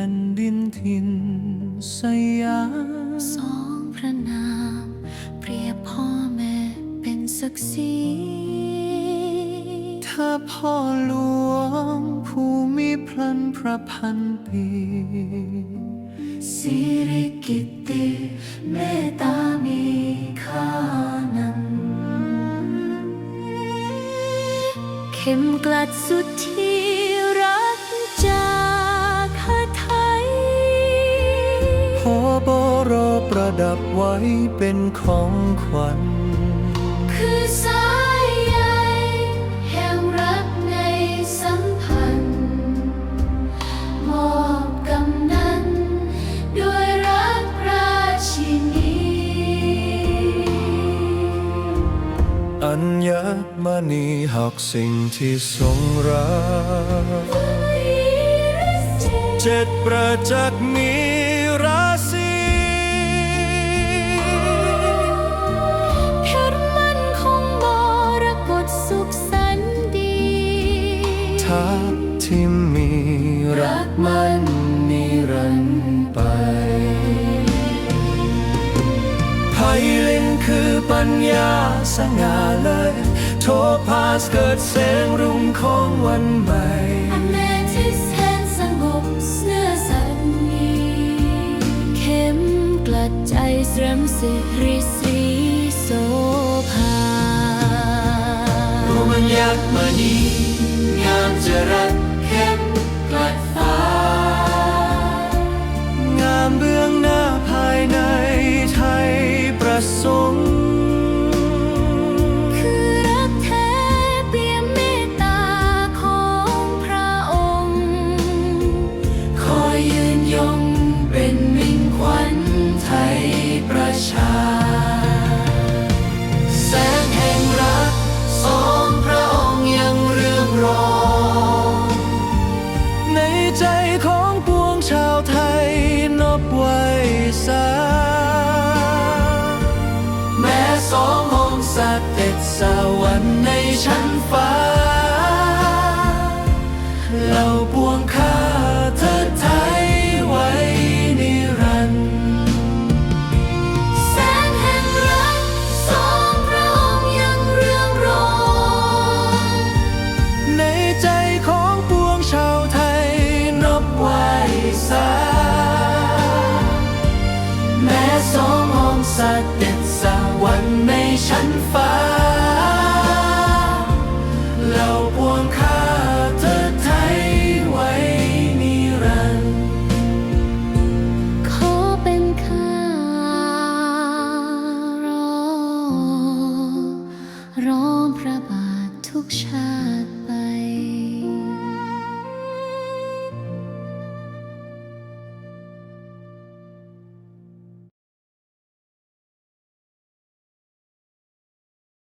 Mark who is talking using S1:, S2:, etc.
S1: ผ่นดินถิ่นสยาม
S2: สองพระนาม เปรียบพ่อแม่เป็นศักดิ์ศรี
S1: ถ้าพ่อหลวงผู้มีพลันพระพันปี
S2: สิริกิตติเมตตามีค่านั้นเข้มกลัดสุดที่
S1: อบรประดับไว้เป็นของขวัญ
S2: คือสายใยแห่งรักในสัมพันธ์มอบกำนันด้วยรักราชินี
S1: อัญญมณีหักสิ่งที่ทรงรัก เจ็ดประจักษ์มี ทัพที่มีรักมันนิรันดร์ไปไพลินคือปัญญาสง่าเลยโทพาสเกิดแสงรุ่งของวันใหม่
S2: อเมทิสแห่งสงบเนื้อสันนีเข้มกลัดใจเสริมสิริศรีโสภา
S1: รูมั น วรรค์ในชั้นฟ้าเราปวงข้าเธอไทยไว้นิรันดร์
S2: แสงแห่งรักสองพระองค์ยังเรืองรอง
S1: ในใจของปวงชาวไทยนบไว้สาแม้สององค์สเด็จสวรรค์ในชั้นฟ้า
S2: ร้องพระบาททุกชาติไป